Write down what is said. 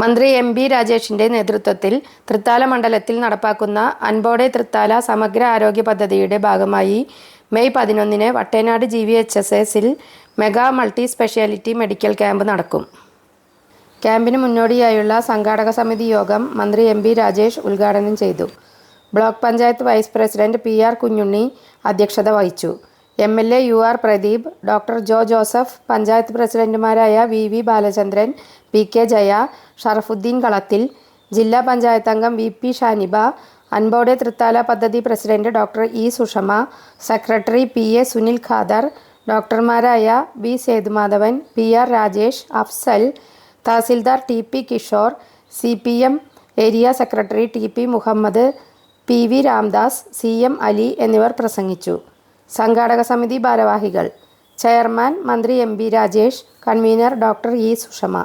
മന്ത്രി M B രാജേഷിന്റെ നേതൃത്വത്തിൽ തൃത്താല മണ്ഡലത്തിൽ നടപ്പാക്കുന്ന അൻപോടെ തൃത്താല സമഗ്ര ആരോഗ്യ പദ്ധതിയുടെ ഭാഗമായി മെയ് പതിനൊന്നിന് Vattenad G V H S എസിൽ mega multi speciality medical camp നടക്കും. ക്യാമ്പിന് മുന്നോടിയായുള്ള സംഘാടക സമിതി യോഗം മന്ത്രി എം ബി രാജേഷ് ഉദ്ഘാടനം ചെയ്തു. Block panchayat vice president P R Kunhunni അധ്യക്ഷത വഹിച്ചു. M L A U R Pradeep doctor Jo Joseph panchayat പ്രസിഡന്റുമാരായ V V Balachandran P K Jaya Sharafuddin Kalathil ജില്ലാ പഞ്ചായത്ത് അംഗം വി പി ഷാനിബ അൻപോടെ തൃത്താല പദ്ധതി president doctor E Sushama secretary P A Sunil Khader ഡോക്ടർമാരായ V Sethumadhavan P R Rajesh Afsal tahsildar T P Kishore C P M area secretary T P Muhammad P V Ramdas C M Ali എന്നിവർ പ്രസംഗിച്ചു. സംഘാടക സമിതി ഭാരവാഹികൾ. Chairman മന്ത്രി M B Rajesh convener doctor E Sushama.